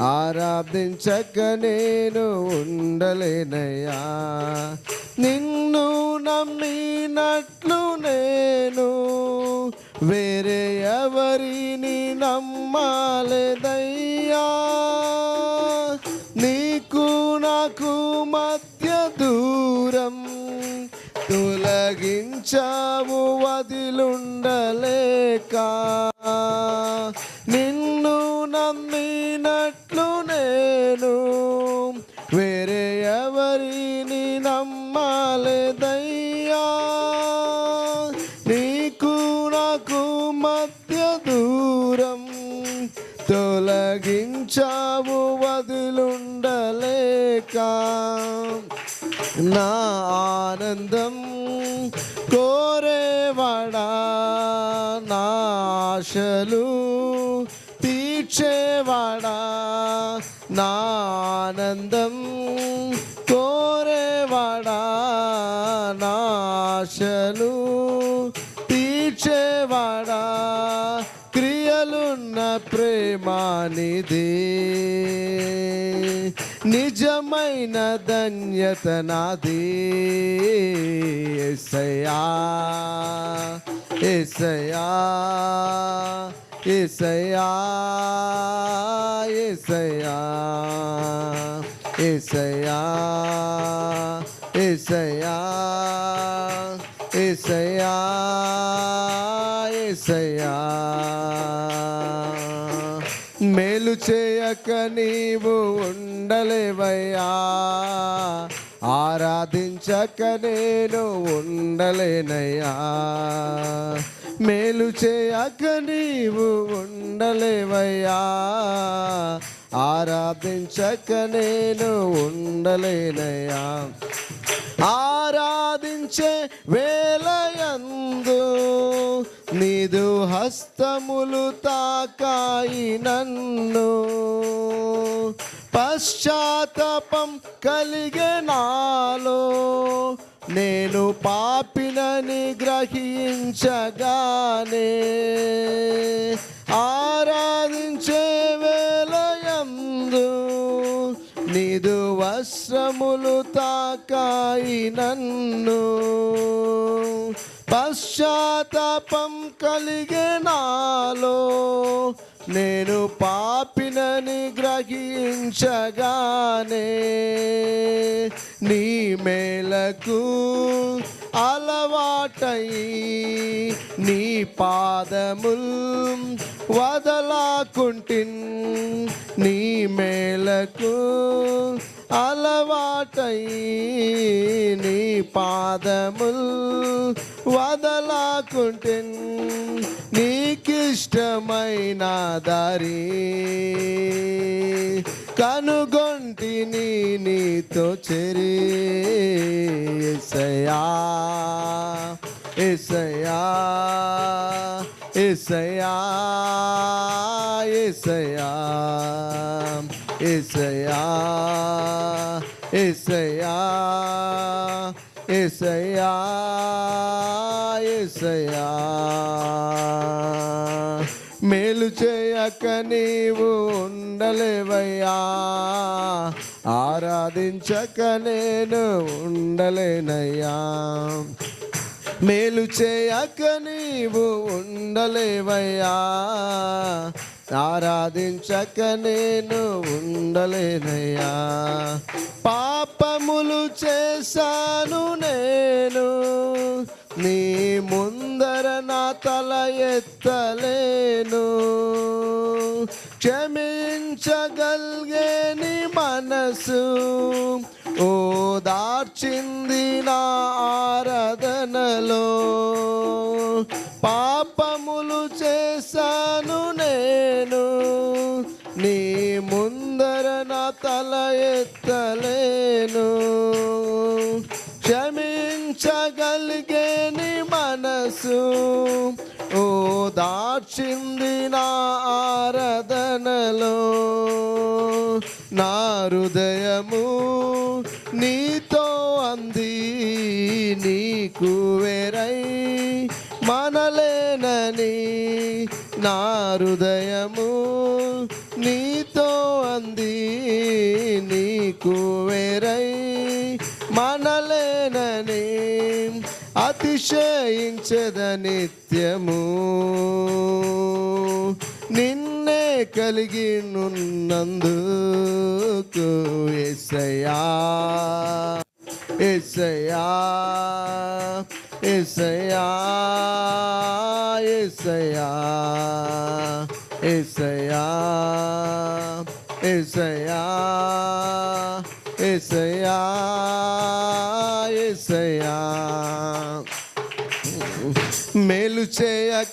ఆరాధించక నేను ఉండలేనయ్యా. నిన్ను నమ్మినట్లు నేను వేరే ఎవరిని నమ్మాలేదయ్యా. నీకు నాకు మధ్య దూరం తొలగించావు వదిలుండలేక నాకు మధ్య దూరం తొలగించావు వదిలుండలేక నా ఆనందం కోరేవాడా? నా ఆశలు తీర్చేవాడా? నా ఆనందం కోరేవాడా? నా ఆశలు ప్రేమానిది నిజమైన ధన్యత నాది. ఎసయా ఎసయా ఎసయా ఎసయా ఎసయా ఎసయా మేలు చేయక నీవు ఉండలేవయ్యా. ఆరాధించక నేను ఉండలేనయ్యా. మేలు చేయక నీవు ఉండలేవయ్యా. ఆరాధించక నేను ఉండలేనయ్యా. ఆరాధించే వేలయందు హస్తములు తాకాయి నన్ను. పశ్చాత్తాపం కలిగే నాలో నేను పాపినని గ్రహించగానే ఆరాధించే వేలయందు నిదు వస్త్రములు తాకాయి నన్ను. పశ్చాత్తాపం కలిగే నాలో నేను పాపినని గ్రహించగానే నీ మేలకు అలవాటై నీ పాదముల్ వదలాకుంటిన్ నీ మేలకు అలవాటై నీ పాదముల్ వదలాకుంటే నీకిష్టమైన దారి కనుగొంటిని నీతో చెరి ఎసయా ఎసయా ఎసయా ఎసయా ఎసయా ఎసయా ఎసయా ఏసయా మేలు చేయక నీవు ఉండలేవయ్యా. ఆరాధించక నేను ఉండలేనయ్యా. మేలు చేయక నీవు ఉండలేవయ్యా. ఆరాధించక నేను ఉండలేనయ్యా. పాపములు చేశాను నేను. నీ ముందు తల ఎత్తలేను. క్షమించగలిగే నీ మనసు. ఓ దార్చింది నా ఆరాధనలో. పాపములు చేశాను నేను. నీ ముందర నా తల ఎత్తలేను. యేసు ఓ దాచింది నా ఆరాధనలో. నా హృదయము నీతో అంది నీకు వేరై మనలేనని. నా హృదయము నీతో అంది నీకు వేరై మనలేనని. అతిశయించద నిత్యము. నిన్నే కలిగి నున్నందుకు ఎసయా ఎసయా ఎసయా ఎసయా ఎసయా ఎసయా ఎసయా